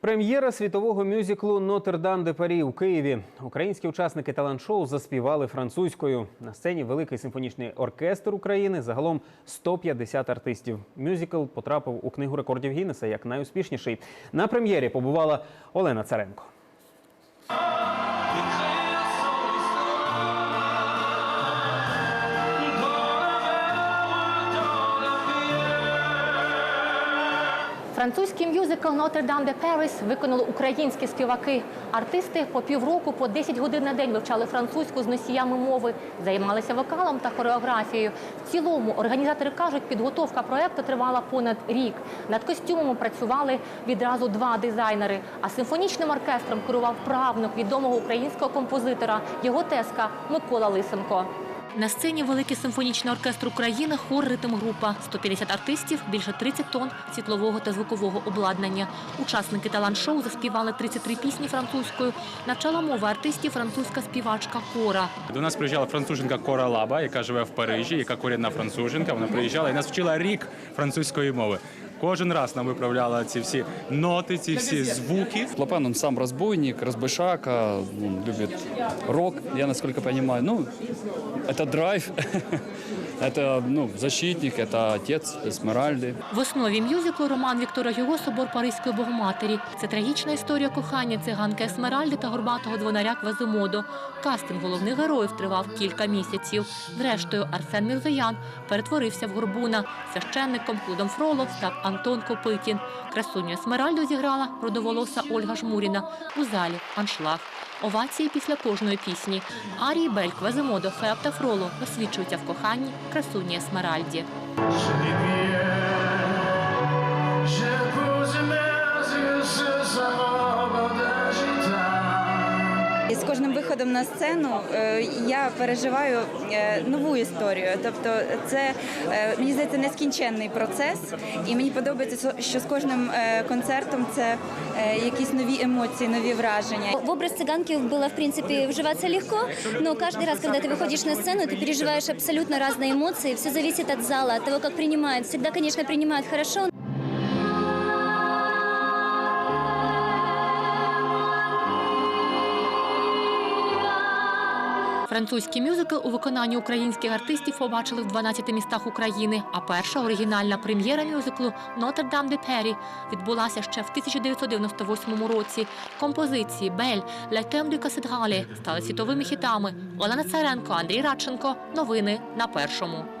Прем'єра світового мюзиклу Нотр-Дам де Парі у Києві. Українські учасники талант-шоу заспівали французькою. На сцені великий симфонічний оркестр України. Загалом 150 артистів. Мюзикл потрапив у книгу рекордів Гіннеса як найуспішніший. На прем'єрі побувала Олена Царенко. Французький мюзикл «Нотр-Дам де Паріс» виконали українські співаки. Артисти по півроку, по 10 годин на день вивчали французьку з носіями мови, займалися вокалом та хореографією. В цілому організатори кажуть, підготовка проекту тривала понад рік. Над костюмами працювали відразу два дизайнери. А симфонічним оркестром керував правнук відомого українського композитора, його тезка Микола Лисенко. На сцені великий симфонічний оркестр України, хор ритм група, 150 артистів, більше 30 тонн світлового та звукового обладнання. Учасники талант-шоу заспівали 33 пісні французькою. Навчала мови артистів французька співачка Кора. До нас приїжджала француженка Кора Лаба, яка живе в Парижі, яка корінна француженка. Вона приїжджала і нас вчила рік французької мови. Кожен раз нам виправляла ці всі ноти, ці всі звуки. Лопен, он сам разбойник, разбойшака, он любит рок, я насколько понимаю. Ну, это драйв, это ну, защитник, это отец Эсмеральды. В основі мюзиклу роман Віктора Гюго «Собор Паризької Богоматері». Це трагічна історія кохання циганки Есмеральди та горбатого дзвонаря Квазимодо. Кастинг головних героїв тривав кілька місяців. Зрештою, Арсен Мірзоян перетворився в горбуна. Священником Клудом Фроло став Антон Копитін. Красуню Есмеральду зіграла родоволоса Ольга Жмуріна. У залі аншлаг. Овації після кожної пісні. Арії Бель, Квазимодо, Феап та Фроло освічуються в коханні красуні Есмеральді. виходом на сцену е, я переживаю е, нову історію. Тобто, це е, мені здається нескінченний процес, і мені подобається, що з кожним е, концертом це е, якісь нові емоції, нові враження. В образ цыганки было, в принципе, вживаться легко, но каждый раз, когда ты выходишь на сцену, ты переживаешь абсолютно разные эмоции. Все зависит от зала, от того, как принимают. Всегда, конечно, принимают хорошо, Французький мюзикл у виконанні українських артистів побачили в 12 містах України. А перша оригінальна прем'єра мюзиклу «Нотр-Дам де Пері» відбулася ще в 1998 році. Композиції «Бель», «Ля тем дю каседралі» стали світовими хітами. Олена Царенко, Андрій Радченко. Новини на першому.